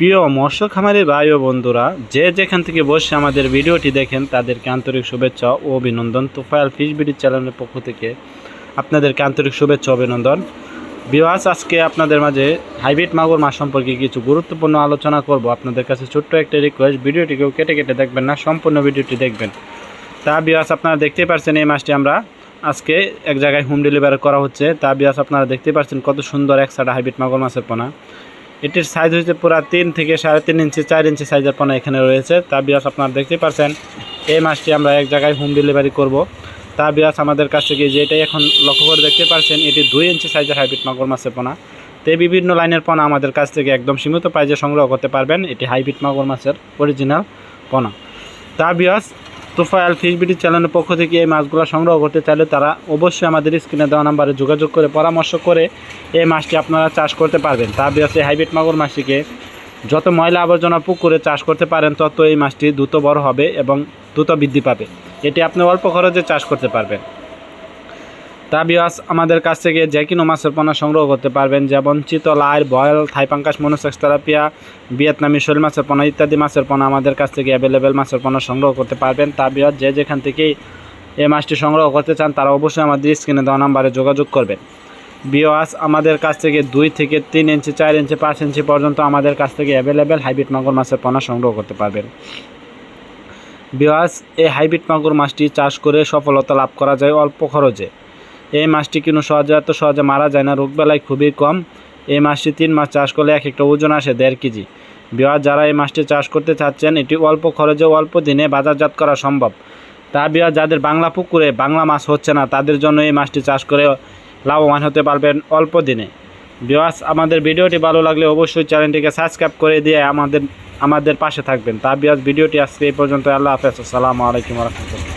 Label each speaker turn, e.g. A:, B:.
A: প্রিয় মৎস্য খামারি ভাই ও বন্ধুরা, যে যেখান থেকে বসে আমাদের ভিডিওটি দেখেন, তাদেরকে আন্তরিক শুভেচ্ছা ও অভিনন্দন। তোফায়াল ফিশ বিডি চ্যানেলের পক্ষ থেকে আপনাদেরকে আন্তরিক শুভেচ্ছা অভিনন্দন। বিওয়াস আজকে আপনাদের মাঝে হাইব্রিড মাগুর মাছ সম্পর্কে কিছু গুরুত্বপূর্ণ আলোচনা করব। আপনাদের কাছে ছোট্ট একটা রিকোয়েস্ট ভিডিওটিকেও কেটে কেটে দেখবেন না, সম্পূর্ণ ভিডিওটি দেখবেন। তা বিয়াস আপনারা দেখতেই পাচ্ছেন এই মাছটি আমরা আজকে এক জায়গায় হোম ডেলিভারি করা হচ্ছে। তা বিয়াস আপনারা দেখতেই পাচ্ছেন কত সুন্দর এক সাইড হাইব্রিড মাগুর মাছের পোনা। এটির সাইজ হচ্ছে পুরা তিন থেকে সাড়ে তিন ইঞ্চি চার ইঞ্চি সাইজের পোনা এখানে রয়েছে। তা বিয়াস আপনারা দেখতেই পাচ্ছেন এই মাছটি আমরা এক জায়গায় হোম ডেলিভারি করব। তা বিয়াস আমাদের কাছ থেকে যেটাই এখন লক্ষ্য করে দেখতে পাচ্ছেন এটি দুই ইঞ্চি সাইজের হাইব্রিড মাগুর মাছের পোনা। তো এই বিভিন্ন লাইনের পোনা আমাদের কাছ থেকে একদম সীমিত প্রাইজে সংগ্রহ করতে পারবেন। এটি হাইব্রিড মাগুর মাছের অরিজিনাল পোনা। তা বিয়াস তোফায়াল ফিশ ফিশবিটি চ্যানেলের পক্ষ থেকে এই মাছগুলো সংগ্রহ করতে চাইলে তারা অবশ্যই আমাদের স্ক্রিনে দেওয়া নাম্বারে যোগাযোগ করে পরামর্শ করে এই মাছটি আপনারা চাষ করতে পারবেন। তা বিয়াস হাইব্রিড মাগুর মাছটিকে যত ময়লা আবর্জনা পুকুরে চাষ করতে পারেন, তত এই মাছটি দ্রুত বড় হবে এবং দ্রুত বৃদ্ধি পাবে। এটি আপনি অল্প খরচে চাষ করতে পারবেন। তা বিয়াস আমাদের কাছ থেকে যে কোনো মাছের পোনা সংগ্রহ করতে পারবেন, যেমন চিতল আয় বয়েল থাইপাঙ্কাস মনোসেক্স তেলাপিয়া ভিয়েতনামি শোল মাছের পোনা ইত্যাদি মাছের পোনা আমাদের কাছ থেকে অ্যাভেলেবেল মাছের পোনা সংগ্রহ করতে পারবেন। তা বিয়াস যে যেখান থেকেই এই মাছটি সংগ্রহ করতে চান, তারা অবশ্যই আমাদের স্ক্রিনে দেওয়া নাম্বারে যোগাযোগ করবেন। বিওয়াস আমাদের কাছ থেকে দুই থেকে তিন ইঞ্চি, চার ইঞ্চি, পাঁচ ইঞ্চি পর্যন্ত আমাদের কাছ থেকে অ্যাভেলেবেল হাইব্রিড মাগুর মাছের পোনা সংগ্রহ করতে পারবেন। বিওয়াস এই হাইব্রিড মাগুর মাছটি চাষ করে সফলতা লাভ করা যায় অল্প খরচে। এই মাছটি কিন্তু সহজে, এত সহজে মারা যায় না, রোগবেলায় খুবই কম। এই মাছটি তিন মাস চাষ করলে এক একটা ওজন আসে দেড় কেজি। বিওয়াস যারা এই মাছটি চাষ করতে চাচ্ছেন, এটি অল্প খরচে অল্প দিনে বাজারজাত করা সম্ভব। তা বিওয়াস যাদের বাংলা পুকুরে বাংলা মাছ হচ্ছে না, তাদের জন্য এই মাছটি চাষ করে লাভবান হতে পারবেন অল্প দিনে। বিওয়াস আমাদের ভিডিওটি ভালো লাগলে অবশ্যই চ্যানেলটিকে সাবস্ক্রাইব করে দিয়ে আমাদের আমাদের পাশে থাকবেন। তা বিয়াস ভিডিওটি আজকে এই পর্যন্ত আল্লাহ হাফেজ। আসসালামু আলাইকুম রহমতুল্লাহ।